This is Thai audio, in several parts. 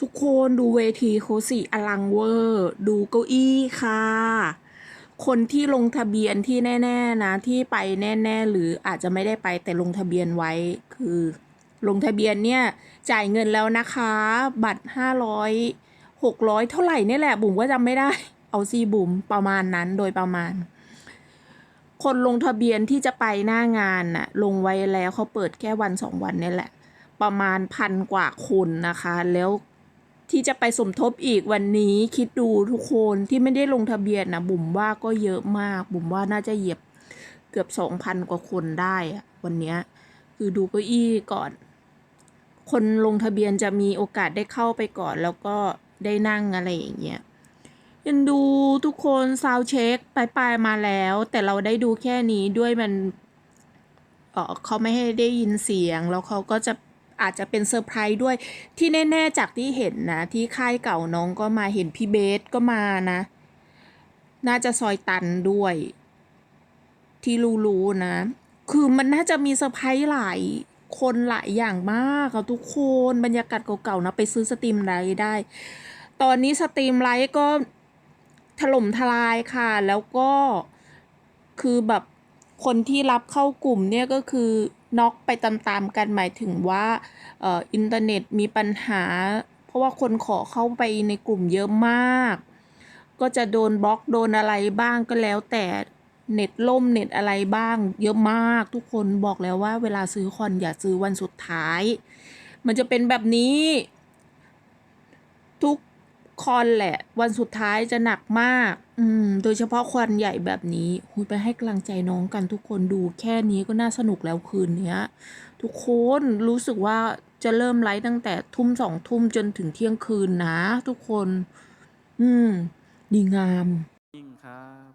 ทุกคนดูเวทีเขาสิอลังเวอร์ ดูเก้าอี้ค่ะ คนที่ลงทะเบียนที่แน่ ๆ นะ ที่ไปแน่ ๆ หรืออาจจะไม่ได้ไปแต่ลงทะเบียนไว้คือ ลงทะเบียนเนี่ยจ่ายเงินแล้วนะคะ บัตรห้าร้อยหกร้อยเท่าไหร่เนี่ยแหละ บุ๋มก็จำไม่ได้ เอาซีบุ๋มประมาณนั้นโดยประมาณ คนลงทะเบียนที่จะไปหน้างานน่ะ ลงไว้แล้วเขาเปิดแค่วันสองวันเนี่ยแหละ ประมาณพันกว่าคนนะคะ แล้ว ที่จะไปสมทบอีกวันนี้คิดดูทุกคนที่ไม่ได้ลงทะเบียนนะบุ๋มว่าก็เยอะมาก บุ๋มว่าน่าจะเหยียบเกือบสองพันกว่าคนได้อะวันนี้คือดูเก้าอี้ก่อน คนลงทะเบียนจะมีโอกาสได้เข้าไปก่อน แล้วก็ได้นั่งอะไรอย่างเงี้ยยันดูทุกคนซาวเช็คปลายๆมาแล้ว แต่เราได้ดูแค่นี้ด้วยมันเออเขาไม่ให้ได้ยินเสียง แล้วเขาก็จะ อาจจะเป็นเซอร์ไพรส์ด้วยที่แน่ ๆ จากที่เห็นนะ ที่ค่ายเก่าน้องก็มาเห็นพี่เบสก็มานะ น่าจะซอยตันด้วย ที่รู้ๆนะ คือมันน่าจะมีเซอร์ไพรส์หลายคนหลายอย่างมากอะทุกคนบรรยากาศเก่าๆนะไปซื้อสตรีมไลท์ได้ ตอนนี้สตรีมไลท์ก็ถล่มทลายค่ะ แล้วก็คือแบบ คนที่รับเข้ากลุ่มเนี่ยก็คือน็อกไปตามๆกันหมายถึงว่าอินเทอร์เน็ตมีปัญหา เพราะว่าคนขอเข้าไปในกลุ่มเยอะมาก ก็จะโดนบล็อกโดนอะไรบ้างก็แล้วแต่เน็ตล่มเน็ตอะไรบ้าง เยอะมากทุกคนบอกแล้วว่าเวลาซื้อคอนอย่าซื้อวันสุดท้าย มันจะเป็นแบบนี้ คอนแหละ วันสุดท้ายจะหนักมาก อืม โดยเฉพาะควันใหญ่แบบนี้หุยไปให้กำลังใจน้องกันทุกคนดู แค่นี้ก็น่าสนุกแล้วคืนเนี้ย ทุกคนรู้สึกว่าจะเริ่มไลฟ์ตั้งแต่ทุ่มสองทุ่มจนถึงเที่ยงคืนนะ ทุกคน อืม ดีงาม จริงครับ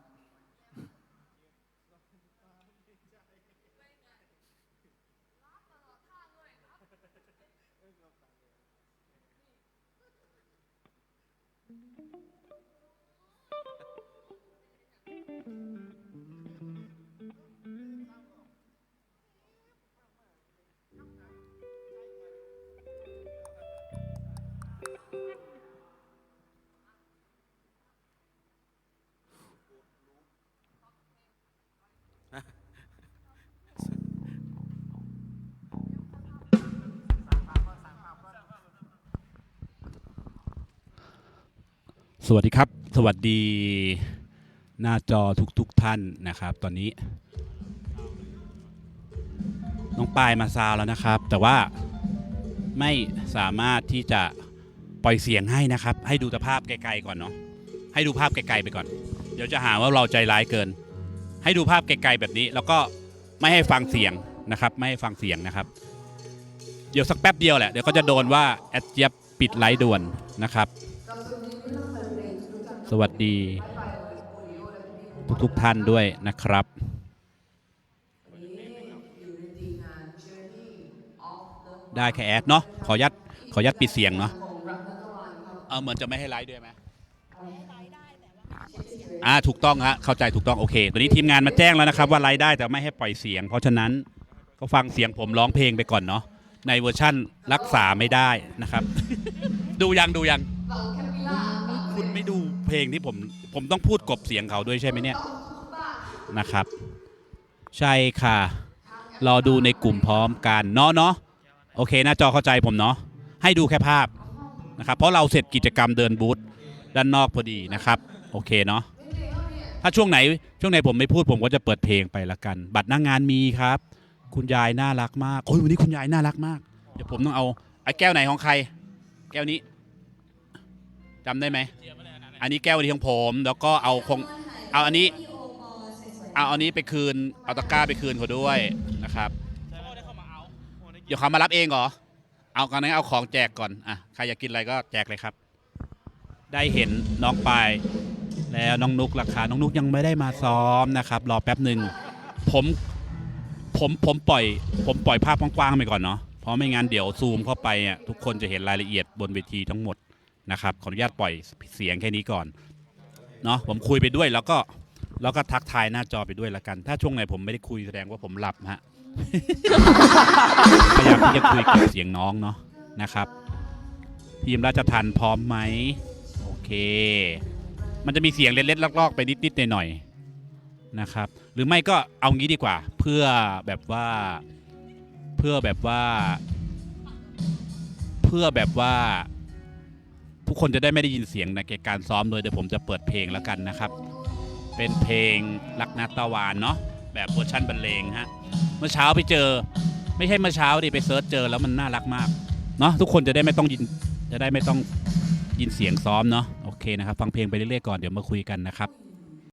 thank mm-hmm. you สวัสดีครับ สวัสดีหน้าจอทุกๆทท่านนะครับ ตอนนี้ น้องปายมาซาวแล้วนะครับ แต่ว่าไม่สามารถที่จะปล่อยเสียงให้นะครับ ให้ดูแต่ภาพไกลๆก่อนเนาะให้ดูภาพไกลๆไปก่อน เดี๋ยวจะหาว่าเราใจร้ายเกิน ให้ดูภาพไกลๆแบบนี้ แล้วก็ไม่ให้ฟังเสียงนะครับ ไม่ให้ฟังเสียงนะครับ เดี๋ยวสักแป๊บเดียวแหละเดี๋ยวก็จะโดนว่าแอดเจี๊ยบปิดไลฟ์ด่วนนะครับ สวัสดีทุกๆทท่านด้วยนะครับได้แค่แอดเนาะขอยัดขอยัดปิดเสียงเนาะเอาเหมือนจะไม่ให้ไลฟ์ด้วยไหมอ่าถูกต้องฮะเข้าใจถูกต้องโอเคตอนนี้ทีมงานมาแจ้งแล้วนะครับ ว่าไลฟ์ได้แต่ไม่ให้ปล่อยเสียง เพราะฉะนั้นก็ฟังเสียงผมร้องเพลงไปก่อนเนาะในเวอร์ชั่นรักษาไม่ได้นะครับ ดูยังดูยัง คุณไม่ดูเพลงที่ผมผมต้องพูดกบเสียงเขาด้วยใช่ไหมเนี่ยนะครับ ใช่ค่ะ รอดูในกลุ่มพร้อมกันเนาะเนาะโอเคหน้าจอเข้าใจผมเนาะให้ดูแค่ภาพนะครับ เพราะเราเสร็จกิจกรรมเดินบูธด้านนอกพอดีนะครับ โอเคเนาะถ้าช่วงไหนช่วงไหนผมไม่พูดผมก็จะเปิดเพลงไปละกัน บัตรหน้างงานมีครับ คุณยายน่ารักมากโอ้ยวันนี้คุณยายน่ารักมาก เดี๋ยวผมต้องเอาไอ้แก้วไหนของใคร แก้วนี้ จำได้ไหม อันนี้แก้วนี้ของผมแล้วก็เอาคงเอาอันนี้เอาอันนี้ไปคืนเอาตะกร้าไปคืนเขาด้วยนะครับ เดี๋ยวเขามารับเองเหรอ เอากันนั้นเอาของแจกก่อนอะใครอยากกินอะไรก็แจกเลยครับ ได้เห็นน้องปายแล้วน้องนุกราคาน้องนุกยังไม่ได้มาซ้อมนะครับ รอแป๊บหนึ่งผมผมผมปล่อย ผมปล่อยภาพกว้างๆไปก่อนเนาะเพราะไม่งั้นเดี๋ยวซูมเข้าไปอะทุกคนจะเห็นรายละเอียดบนเวทีทั้งหมด นะครับขออนุญาตปล่อยเสียงแค่นี้ก่อนเนาะผมคุยไปด้วยแล้วก็แล้วก็ทักทายหน้าจอไปด้วยละกัน ถ้าช่วงไหนผมไม่ได้คุยแสดงว่าผมหลับฮะพยายามที่จะคุยกับเสียงน้องเนาะนะครับ ทีมราชทันพร้อมไหมโอเค มันจะมีเสียงเล็ดๆลอกๆไปนิดๆหน่อยๆนะครับ หรือไม่ก็เอางี้ดีกว่า เพื่อแบบว่าเพื่อแบบว่า เพื่อแบบว่า ผู้คนจะได้ไม่ได้ยินเสียงในการซ้อมเลยเดี๋ยวผมจะเปิดเพลงแล้วกันนะครับ เป็นเพลงรักนัตตะวานเนาะแบบเวอร์ชันบรรเลงฮะเมื่อเช้าไปเจอ ไม่ใช่เมื่อเช้าดิไปเซิร์ชเจอแล้วมันน่ารักมากเนาะทุกคนจะได้ไม่ต้องยินจะได้ไม่ต้องยินเสียงซ้อมเนาะโอเคนะครับ ฟังเพลงไปเรื่อยๆก่อนเดี๋ยวมาคุยกันนะครับ